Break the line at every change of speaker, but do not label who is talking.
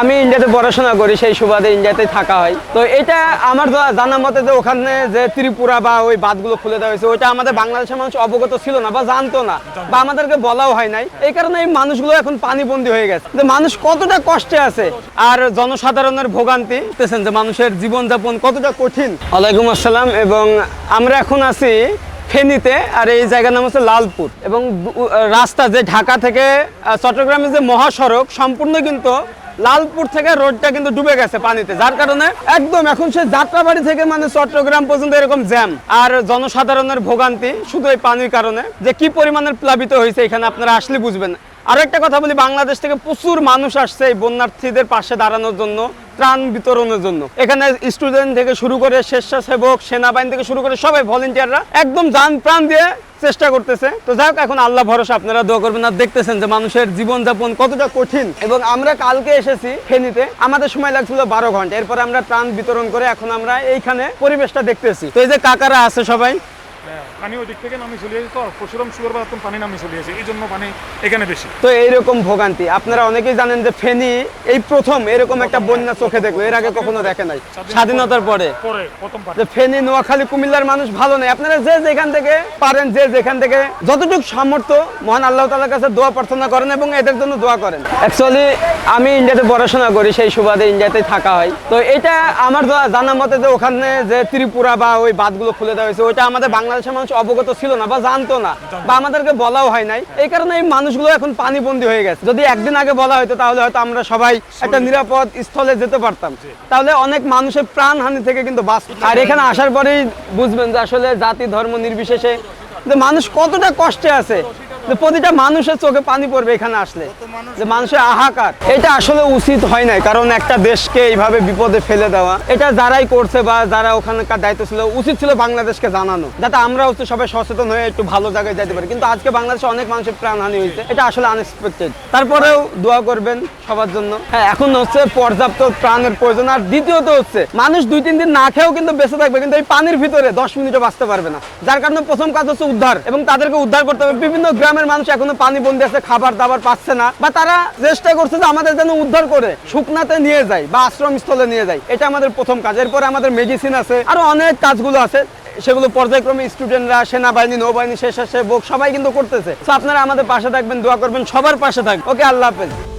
আমি ইন্ডিয়াতে পড়াশোনা করি, সেই সুবাদে ইন্ডিয়াতে থাকা হয়। তো এটা আমার জানা মতে যে ওখানে যে ত্রিপুরা বা ওই বাঁধগুলো খুলে দেওয়া হয়েছে, ওইটা আমাদের বাংলাদেশের মানুষ অবগত ছিল না বা জানতো না বা আমাদেরকে বলাও হয় নাই। এই কারণে এই মানুষগুলো এখন পানিবন্দী হয়ে গেছে। যে মানুষ কতটা কষ্টে আছে আর জনসাধারণের ভোগান্তি যে মানুষের জীবনযাপন কতটা কঠিন। ওয়ালাইকুম আসসালাম এবং আমরা এখন আছি ফেনীতে, আর এই জায়গার নাম হচ্ছে লালপুর। এবং রাস্তা যে ঢাকা থেকে চট্টগ্রামের যে মহাসড়ক, সম্পূর্ণ কিন্তু লালপুর থেকে রোডটা কিন্তু ডুবে গেছে পানিতে। যার কারণে একদম এখন সে যাত্রাবাড়ি থেকে মানে চট্টগ্রাম পর্যন্ত এরকম জ্যাম। আর জনসাধারণের ভোগান্তি শুধু এই পানির কারণে। যে কি পরিমাণের প্লাবিত হয়েছে এখানে আপনারা আসলে বুঝবেন আর একটা কথা বলি, বাংলাদেশ থেকে প্রচুর মানুষ আসছে এই বন্যার্থীদের পাশে দাঁড়ানোর জন্য, ত্রাণ বিতরণের জন্য। এখানে স্টুডেন্ট থেকে শুরু করে স্বেচ্ছাসেবক, সেনাবাহিনী থেকে শুরু করে সবাই ভলেন্টিয়াররা একদম যান প্রাণ দিয়ে চেষ্টা করতেছে। তো যাই হোক, এখন আল্লাহ ভরসা, আপনারা দোয়া করবেন আর দেখতেছেন যে মানুষের জীবনযাপন কতটা কঠিন। এবং আমরা কালকে এসেছি ফেনীতে, আমাদের সময় লাগছিল বারো ঘণ্টা। এরপরে আমরা ত্রাণ বিতরণ করে এখন আমরা এইখানে পরিবেশটা দেখতেছি। তো এই যে কাকারা আছে সবাই
পানি ওই দিক থেকে নামি চলে তো পরশুরাম সুগার পানি নামি চলে এই জন্য পানি এখানে বেশি।
তো এইরকম ভোগান্তি আপনারা অনেকেই জানেন যে ফেনী এই প্রথম এরকম একটা বন্যা চোখে দেখল এর আগে কখনো দেখে নাই স্বাধীনতার পরে যে ফেনী নোয়াখালী কুমিল্লার মানুষ ভালো নেই আপনারা যে যেখান থেকে পারেন যে যেখান থেকে যতটুকু সামর্থ্য মহান আল্লাহ তালার কাছে দোয়া প্রার্থনা করেন এবং এদের জন্য দোয়া করেন। অ্যাকচুয়ালি আমি ইন্ডিয়াতে পড়াশোনা করি সেই সুবাদে ইন্ডিয়াতে থাকা হয়। তো এটা আমার জানা মতে যে ওখানে যে ত্রিপুরা বা ওই বাঁধগুলো খুলে দেওয়া হয়েছে ওইটা আমাদের বাংলাদেশের মানুষ অবগত ছিল না বা জানতো না বা আমাদেরকে বলাও হয় নাই। এই কারণে এই মানুষগুলো এখন পানিবন্দী হয়ে গেছে। যদি একদিন আগে বলা হতো তাহলে হয়তো আমরা সবাই একটা নিরাপদ স্থলে যেতে পারতাম। তাহলে অনেক মানুষের প্রাণহানি থেকে কিন্তু বাঁচ আর এখানে আসার পরেই বুঝবেন যে আসলে জাতি ধর্ম নির্বিশেষে যে মানুষ কতটা কষ্টে আছে। যে প্রতিটা মানুষের চোখে পানি পড়বে এখানে আসলে। যে মানুষের আহাকার। এটা আসলে উচিত হয় নাই কারণ একটা দেশকে এইভাবে বিপদে ফেলে দেওয়া এটা যারাই করছে বা যারা ওখানকার দায়িত্ব ছিল উচিত ছিল বাংলাদেশকে জানানো যাতে আমরা হচ্ছে সবাই সচেতন হয়ে একটু ভালো জায়গায় যেতে পারি। কিন্তু আজকে বাংলাদেশে অনেক মানুষের প্রাণহানি হয়েছে এটা আসলে আনএক্সপেক্টেড তারপরেও দোয়া করবেন সবার জন্য। হ্যাঁ এখন হচ্ছে পর্যাপ্ত প্রাণের প্রয়োজন। আর দ্বিতীয়ত হচ্ছে মানুষ দুই তিন দিন না খেয়েও কিন্তু বেঁচে থাকবে কিন্তু এই পানির ভিতরে দশ মিনিটও বাঁচতে পারবে না। যার কারণে প্রথম কাজ হচ্ছে উদ্ধার এবং তাদেরকে উদ্ধার করতে হবে বিভিন্ন গ্রামের মানুষ এখনও পানি বন্দি আছে, খাবার দাবার পাচ্ছে না, বা তারা চেষ্টা করছে যে আমাদের যেন উদ্ধার করে, শুকনাতে নিয়ে যায় বা আশ্রম স্থলে নিয়ে যায়। এটা আমাদের প্রথম কাজ। এরপরে আমাদের মেডিসিন আছে, আরও অনেক কাজগুলো আছে। সেগুলো পর্যায়ক্রমে স্টুডেন্টরা সেনাবাহিনী, নৌবাহিনী শেষ আসে বোক সবাই কিন্তু করতেছে। আপনারা আমাদের পাশে থাকবেন, দোয়া করবেন, সবার পাশে থাকবেন। ওকে, আল্লাহ হাফেজ।